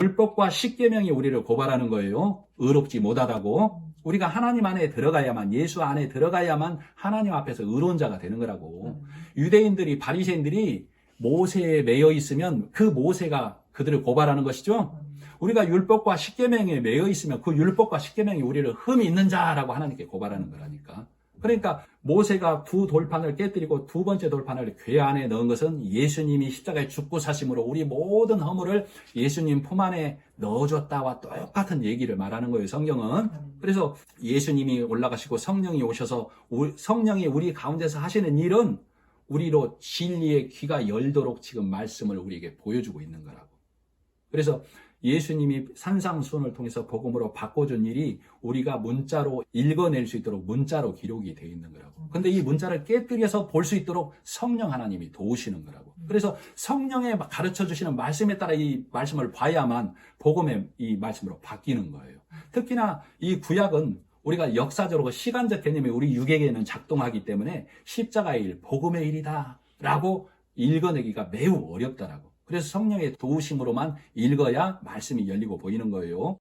율법과 십계명이 우리를 고발하는 거예요. 의롭지 못하다고. 우리가 하나님 안에 들어가야만 예수 안에 들어가야만 하나님 앞에서 의로운 자가 되는 거라고. 유대인들이 바리새인들이 모세에 매여 있으면 그 모세가 그들을 고발하는 것이죠. 우리가 율법과 십계명에 매여 있으면 그 율법과 십계명이 우리를 흠이 있는 자라고 하나님께 고발하는 거라니까. 그러니까 모세가 두 돌판을 깨뜨리고 두 번째 돌판을 궤 안에 넣은 것은 예수님이 십자가에 죽고 사심으로 우리 모든 허물을 예수님 품 안에 넣어줬다와 똑같은 얘기를 말하는 거예요, 성경은. 그래서 예수님이 올라가시고 성령이 오셔서 우- 성령이 우리 가운데서 하시는 일은 우리로 진리의 귀가 열도록 지금 말씀을 우리에게 보여주고 있는 거라고. 그래서 예수님이 산상수훈을 통해서 복음으로 바꿔준 일이 우리가 문자로 읽어낼 수 있도록 문자로 기록이 되어 있는 거라고. 근데 이 문자를 깨뜨려서 볼 수 있도록 성령 하나님이 도우시는 거라고. 그래서 성령의 가르쳐 주시는 말씀에 따라 이 말씀을 봐야만 복음의 이 말씀으로 바뀌는 거예요. 특히나 이 구약은 우리가 역사적으로 시간적 개념이 우리 육에게는 작동하기 때문에 십자가의 일, 복음의 일이다. 라고 읽어내기가 매우 어렵다라고. 그래서 성령의 도우심으로만 읽어야 말씀이 열리고 보이는 거예요.